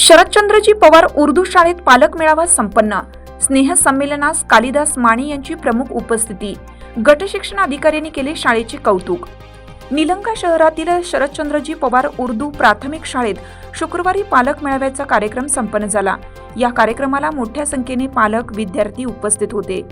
शरदचंद्रजी पवार उर्दू शाळेत पालक मेळावा संपन्न. स्नेह संमेलनास कालिदास माने यांची प्रमुख उपस्थिती. गट शिक्षण अधिकाऱ्यांनी केले शाळेचे कौतुक. निलंगा शहरातील शरदचंद्रजी पवार उर्दू प्राथमिक शाळेत शुक्रवारी पालक मेळाव्याचा कार्यक्रम संपन्न झाला. या कार्यक्रमाला मोठ्या संख्येने पालक विद्यार्थी उपस्थित होते.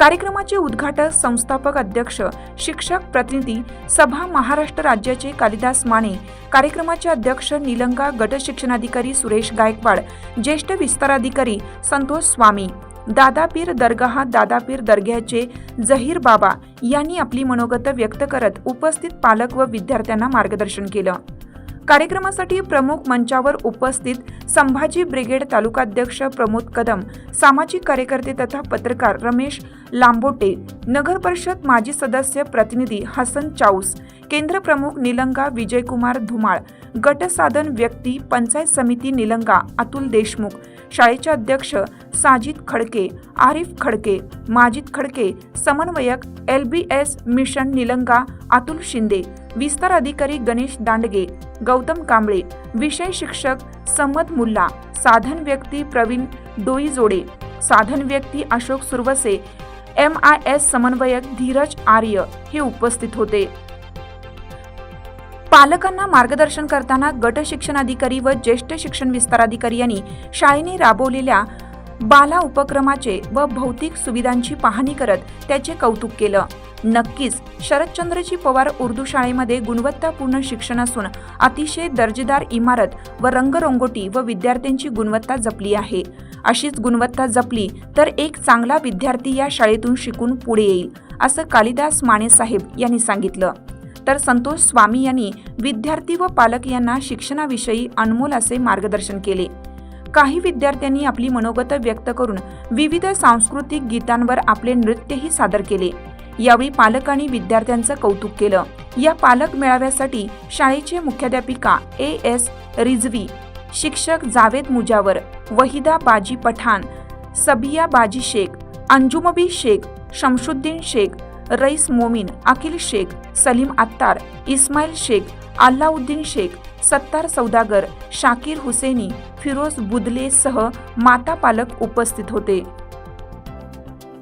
कार्यक्रमाचे उद्घाटक संस्थापक अध्यक्ष शिक्षक प्रतिनिधी सभा महाराष्ट्र राज्याचे कालिदास माने कार्यक्रमाचे अध्यक्ष निलंगा गट शिक्षणाधिकारी सुरेश गायकवाड ज्येष्ठ विस्ताराधिकारी संतोष स्वामी दादापीर दर्गाह दादापीर दर्ग्याचे जहीर बाबा यांनी आपली मनोगत व्यक्त करत उपस्थित पालक व विद्यार्थ्यांना मार्गदर्शन केलं. कार्यक्रमासाठी प्रमुख मंचावर उपस्थित संभाजी ब्रिगेड तालुकाध्यक्ष प्रमोद कदम सामाजिक कार्यकर्ते तथा पत्रकार रमेश लांबोटे नगर परिषद माजी सदस्य प्रतिनिधी हसन चाऊस केंद्र प्रमुख निलंगा विजयकुमार धुमाळ गटसाधन व्यक्ती पंचायत समिती निलंगा अतुल देशमुख शाळेचे अध्यक्ष साजिद खडके आरिफ खडके माजिद खडके समन्वयक L B S mission Nilanga Atul Shinde विस्तार अधिकारी गणेश दांडगे गौतम कांबळे विषय शिक्षक संमत मुल्ला साधन व्यक्ती प्रवीण डोईजोडे साधन व्यक्ती Ashok Suravase M I S समन्वयक धीरज आर्य हे उपस्थित होते. पालकांना मार्गदर्शन करताना गट शिक्षण अधिकारी व ज्येष्ठ शिक्षण विस्ताराधिकारी यांनी शाळेने राबवलेल्या बाला उपक्रमाचे व भौतिक सुविधांची पाहणी करत त्याचे कौतुक केलं. नक्कीच शरदचंद्रजी पवार उर्दू शाळेमध्ये गुणवत्तापूर्ण शिक्षण असून अतिशय दर्जेदार इमारत व रंगरंगोटी व विद्यार्थ्यांची गुणवत्ता जपली आहे. अशीच गुणवत्ता जपली तर एक चांगला विद्यार्थी या शाळेतून शिकून पुढे येईल असं कालिदास माने साहेब यांनी सांगितलं. तर संतोष स्वामी यांनी विद्यार्थी व पालक यांना शिक्षणाविषयी अनमोल असे मार्गदर्शन केले. काही विद्यार्थ्यांनी आपली मनोगत व्यक्त करून विविध सांस्कृतिक गीतांवर आपले नृत्यही सादर केले. यावेळी पालकांनी विद्यार्थ्यांचं कौतुक केलं. या पालक मेळाव्यासाठी शाळेचे मुख्याध्यापिका ए एस रिझवी शिक्षक जावेद मुजावर वहिदा बाजी पठाण सबिया बाजी शेख अंजुमबी शेख शमशुद्दीन शेख रईस मोमीन अखिल शेख सलीम अत्तार इस्माईल शेख अल्लाउद्दीन शेख सत्तार सौदागर शाकीर हुसेनी फिरोज बुदले सह माता पालक उपस्थित होते.